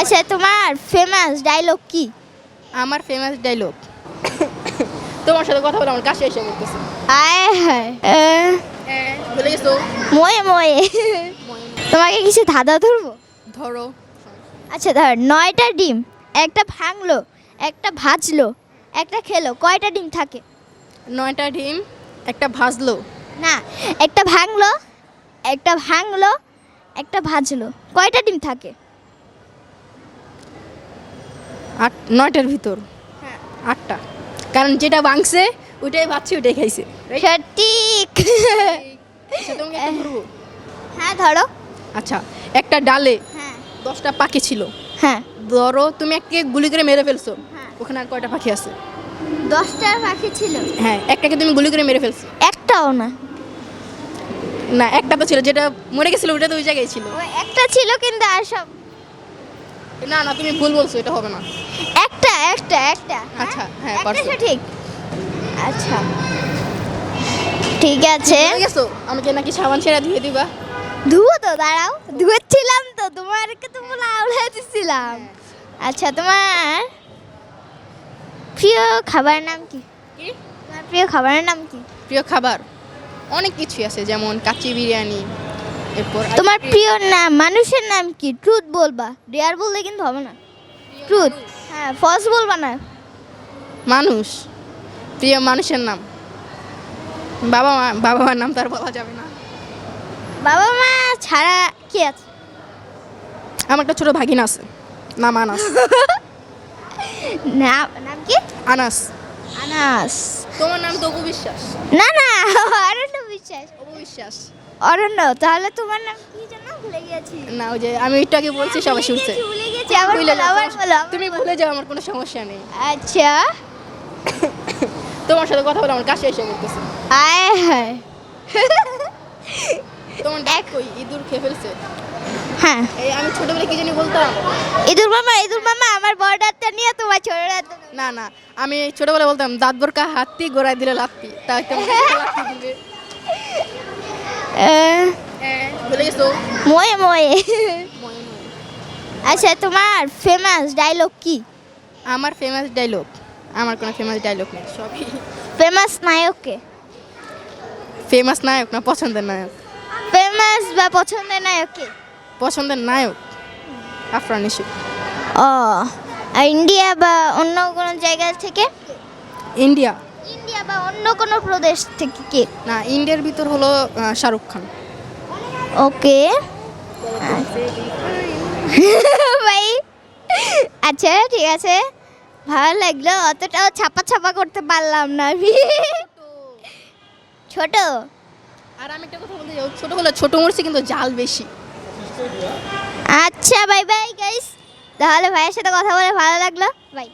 আচ্ছা তোমার famous dialogue কি? আমার ফেমাস ডায়লগ তোমার সাথে কথা বলে আমার কাছে এসে করতেছে আয় হায়। বলে গেছো? ময়ে ময়ে। তোমাকে কিছু ধাঁধা ধরবো? ধরো। আচ্ছা ধর নয়টা ডিম একটা ভাঙলো একটা ভাজলো একটা খেলো কয়টা ডিম থাকে? নয়টা ডিম একটা ভাজলো। না একটা ভাঙলো একটা ভাঙলো একটা ভাজলো কয়টা ডিম থাকে? আট নয়টার ভিতর। আটটা। কারণ যেটা ভাঙছে ওইটাই ভাবছি ওইটাই খাইছে? সঠিক। আচ্ছা, হ্যাঁ ধরো। আচ্ছা একটা ডালে হ্যাঁ। দশটা পাখি ছিল। হ্যাঁ। ধরো তুমি এককে গুলি করে মেরে ফেলছো। হ্যাঁ। ওখানে আর কয়টা পাখি আছে? দশটা পাখি ছিল। হ্যাঁ একটাকে তুমি গুলি করে মেরে ফেলছো। একটাও না। না একটা তো ছিল যেটা মরে গেছিল ওটা তো ওই জায়গায় ছিল। একটা ছিল কিন্তু আর সব না না তুমি ভুল বলছো এটা হবে না। একটা একটা একটা আচ্ছা, হ্যাঁ, পারছ। সঠিক আচ্ছা। ঠিক আছে। গেছো? আমাকে নাকি সাবান সেরা দিয়ে দিবা। ধুবো তো দাঁড়াও। ধুয়েছিলাম তো তোমারকে তো বলে দিছিলাম। আচ্ছা তোমার প্রিয় খাবার নাম কি? কি? তোমার প্রিয় খাবারের নাম কি? প্রিয় খাবার? অনেক কিছুই আছে যেমন কাচি বিরিয়ানি এরপর তোমার প্রিয় নাম মানুষের নাম কি? ট্রুথ বলবা। ডেয়ার বললে কিন্তু হবে না। ট্রুথ হ্যাঁ ফলস বলবা না। মানুষ। প্রিয় মানুষের নাম। বাবা মা বাবা মার নাম তার বলা যাবে না। বাবা মা ছাড়া কি আছে? আমার একটা ছোট ভাগিন আছে। নাম আনাস। নাম নাম কি? আনাস। আনাস। তোমার নাম তো বিশ্বাস। না না অরণ্য বিশ্বাস। বিশ্বাস। অরণ্য তাহলে তোমার নাম কি যেন? ভুলে গেছি। না ওই যে আমি একটু আগে বলছি সবাই শুনছে ভুলে গেছি আবার ভুলে বলো, যাও, আবার বলো, তুমি। ভুলে যাও আমার কোনো সমস্যা নেই। আচ্ছা। তোমার সাথে কথা বলে আমার কাছে এসে করতেছে আয় হায়। তোমার ডাক কই? ইঁদুর খেয়ে ফেলছে। হ্যাঁ। এই আমি ছোটবেলায় কি জানি বলতাম? ইঁদুর মামা ইঁদুর মামা আমার বড় ডাক্তার নিয়ে তোমার ছোট ডাক্তার না না আমি ছোটবেলায় বলতাম দাঁত বরকা হাতি গোড়ায় দিলে লাত্তি। তাই তো ময়ে ময়ে আচ্ছা তোমার ফেমাস ডায়লগ কি? আমার ফেমাস ডায়লগ আমার কোনো ফেমাস ডায়লগ নেই সবই। ফেমাস নায়ককে ফেমাস নায়ক না পছন্দের নায়ক। ফেমাস বা পছন্দের নায়ককে পছন্দের নায়ক আফরান ইসু ও ইন্ডিয়া বা অন্য কোনো জায়গা থেকে? ইন্ডিয়া। ইন্ডিয়া বা অন্য কোনো প্রদেশ থেকে কে? না ইন্ডিয়ার ভিতর হলো শাহরুখ খান। ওকে। ভাই আচ্ছা ঠিক আছে। ভালো লাগল অতটাও ছাপা ছাপা করতে পারলাম না আমি। ছোট। আর আমি একটা কথা বলতে যাই ছোট হলে ছোট মরছি কিন্তু জাল বেশি। আচ্ছা বাই বাই গাইস তাহলে ভাইয়ের সাথে কথা বলে ভালো লাগল। বাই